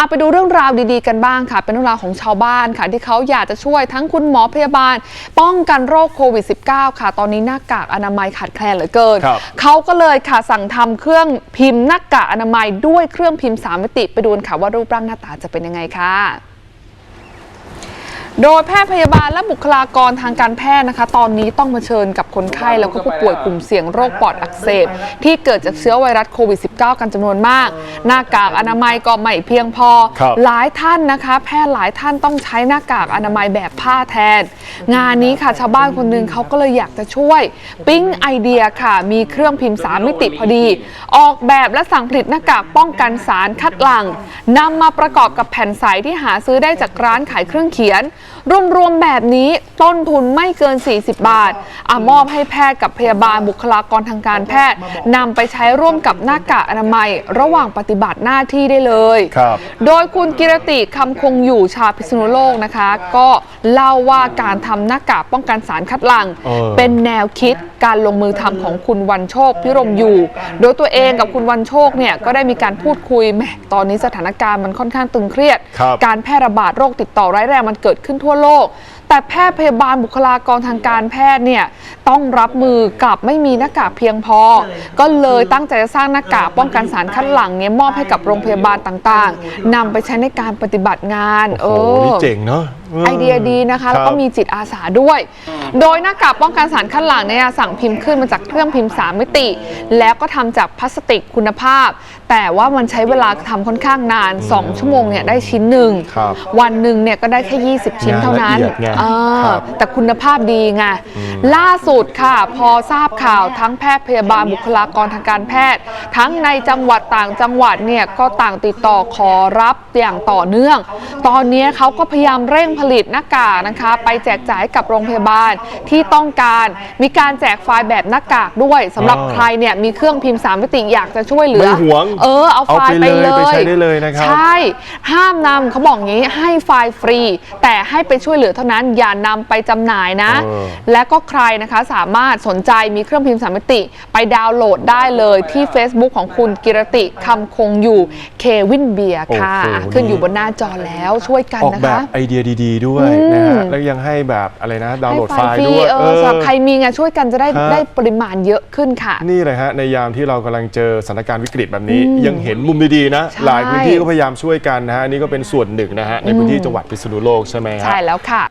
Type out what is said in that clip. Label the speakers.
Speaker 1: เอาไปดูเรื่องราวดีๆกันบ้างค่ะ เป็นเรื่องราวของชาวบ้านค่ะ ที่เขาอยากจะช่วยทั้งคุณหมอพยาบาล ป้องกันโรคโควิด -19 ค่ะ ตอนนี้หน้ากากอนามัยขาดแคลนเหลือเกิน
Speaker 2: ครับ
Speaker 1: เขาก็เลยค่ะสั่งทำเครื่องพิมพ์หน้ากากอนามัยด้วยเครื่องพิมพ์สามมิติไปดูกันค่ะว่ารูปร่างหน้าตาจะเป็นยังไงค่ะ โดยแพทย์พยาบาลและบุคลากรทางการแพทย์นะคะ ตอนนี้ต้องเผชิญกับคนไข้แล้วก็ผู้ป่วยกลุ่มเสี่ยงโรคปอดอักเสบ ที่เกิดจากเชื้อไวรัสโควิด -19 กันจำนวนมาก หน้ากากอนามัยก็ไม่เพียงพอ
Speaker 2: ครับ
Speaker 1: หลายท่านนะคะ แพทย์หลายท่านต้องใช้หน้ากากอนามัยแบบผ้าแทน งานนี้ค่ะชาวบ้านคนหนึงเขาก็เลยอยากจะช่วย ปิ๊งไอเดียค่ะ มีเครื่องพิมพ์สามมิติพอดี ออกแบบและสั่งผลิตหน้ากากป้องกันสารคัดหลั่งนำมาประกอบกับแผ่นใสที่หาซื้อได้จากร้านขายเครื่องเขียนรวมๆแบบนี้ต้นทุนไม่เกิน 40 บาทอามอบให้แพทย์กับพยาบาลบุคลากรทางการแพทย์นำไปใช้ร่วมกับหน้ากากอนามัย ระหว่างปฏิบัติหน้าที่ได้เลย
Speaker 2: ครับ
Speaker 1: โดยคุณกิรติคำคงอยู่ชาวพิษณุโลกนะคะ ก็เล่าว่าการทำหน้ากากป้องกันสารคัดหลั่ง
Speaker 2: เออ
Speaker 1: เป็นแนวคิดการลงมือทำของคุณวันโชคพิรมอยู่ โดยตัวเองกับคุณวันโชคเนี่ยก็ได้มีการพูดคุยแหมตอนนี้สถานการณ์มันค่อนข้างตึงเครียด
Speaker 2: ครับ
Speaker 1: การแพร่ระบาดโรคติดต่อร้ายแรงมันเกิดขึ้นขึ้นทั่วโลก แต่แพทย์พยาบาลบุคลากรทางการแพทย์เนี่ยต้องรับมือกับไม่มีหน้ากากเพียงพอ ก็เลยตั้งใจจะสร้างหน้ากากป้องกันสารคัดหลั่งเนี่ยมอบให้กับโรงพยาบาลต่างๆนำไปใช้ในการปฏิบัติงาน
Speaker 2: โอ้โหนี่เจ๋งเนาะ
Speaker 1: ไอเดียดีนะคะ แล้วก็มีจิตอาสาด้วย โดยหน้ากากป้องกันสารคัดหลั่งเนี่ยสั่งพิมพ์ขึ้นมาจากเครื่องพิมพ์ 3 มิติ แล้วก็ทำจากพลาสติกคุณภาพ แต่ว่ามันใช้เวลาทำค่อนข้างนาน 2 ชั่วโมงเนี่ยได้ชิ้นหนึ่ง
Speaker 2: ครับ
Speaker 1: วันหนึ่งเนี่ยก็ได้แค่ 20 ชิ้นเท่านั้น
Speaker 2: งานละเอียดไง
Speaker 1: เออ
Speaker 2: ครับ
Speaker 1: แต่คุณภาพดีไง ล่าสุดค่ะ พอทราบข่าวทั้งแพทย์พยาบาลบุคลากรทางการแพทย์ ทั้งในจังหวัดต่างจังหวัดเนี่ยก็ต่างติดต่อขอรับอย่างต่อเนื่อง ตอนนี้เขาก็พยายามเร่งผลิตหน้ากากนะคะ ไปแจกจ่ายให้กับโรงพยาบาลที่ต้องการมีการแจกไฟล์แบบหน้ากากด้วยสำหรับ
Speaker 2: อ๋อ
Speaker 1: ใครเนี่ยมีเครื่องพิมพ์สามมิติอยากจะช่วยเหลือ
Speaker 2: ไม่หวง
Speaker 1: เออเอาไฟล์ไป
Speaker 2: เอาไป
Speaker 1: เล
Speaker 2: เลย
Speaker 1: ย
Speaker 2: ไปใช้ได้เลยนะครับ
Speaker 1: ใช่ ห้ามนำเขาบอกงี้ให้ไฟล์ฟรี แต่ให้ไปช่วยเหลือเท่านั้นอย่านำไปจำหน่ายนะ
Speaker 2: เออ
Speaker 1: และก็ใครนะคะสามารถสนใจมีเครื่องพิมพ์สามมิติ ไปดาวน์โหลดได้เลยที่ Facebook ของคุณกิรติคำคงอยู่เควินเบียร์ค่ะ
Speaker 2: โอ้โห
Speaker 1: ขึ้นอยู่บนหน้าจอแล้วช่วยกัน
Speaker 2: ออก
Speaker 1: นะ
Speaker 2: แบบ
Speaker 1: คะ
Speaker 2: ไอเดียดี ๆ ด้วย
Speaker 1: อืม
Speaker 2: นะฮะ แล้วยังให้แบบอะไรนะ ดาวน์โหลดไฟล์
Speaker 1: ฟรี
Speaker 2: ด้วย
Speaker 1: เออสำหรับใครมีไงช่วยกันจะได้
Speaker 2: ฮะ
Speaker 1: ได้ปริมาณเยอะขึ้นค่ะ
Speaker 2: นี่เลยฮะ ในยามที่เรากำลังเจอสถานการณ์วิกฤตแบบนี้ ยังเห็นมุมดีๆนะ
Speaker 1: ใช่
Speaker 2: หลายพื้นที่ก็พยายามช่วยกันนะฮะอันนี่ก็เป็นส่วนหนึ่งนะฮะ ในพื้นที่จังหวัดพิษณุโลกใช่ไหมฮะ
Speaker 1: ใช่แล้วค่ะ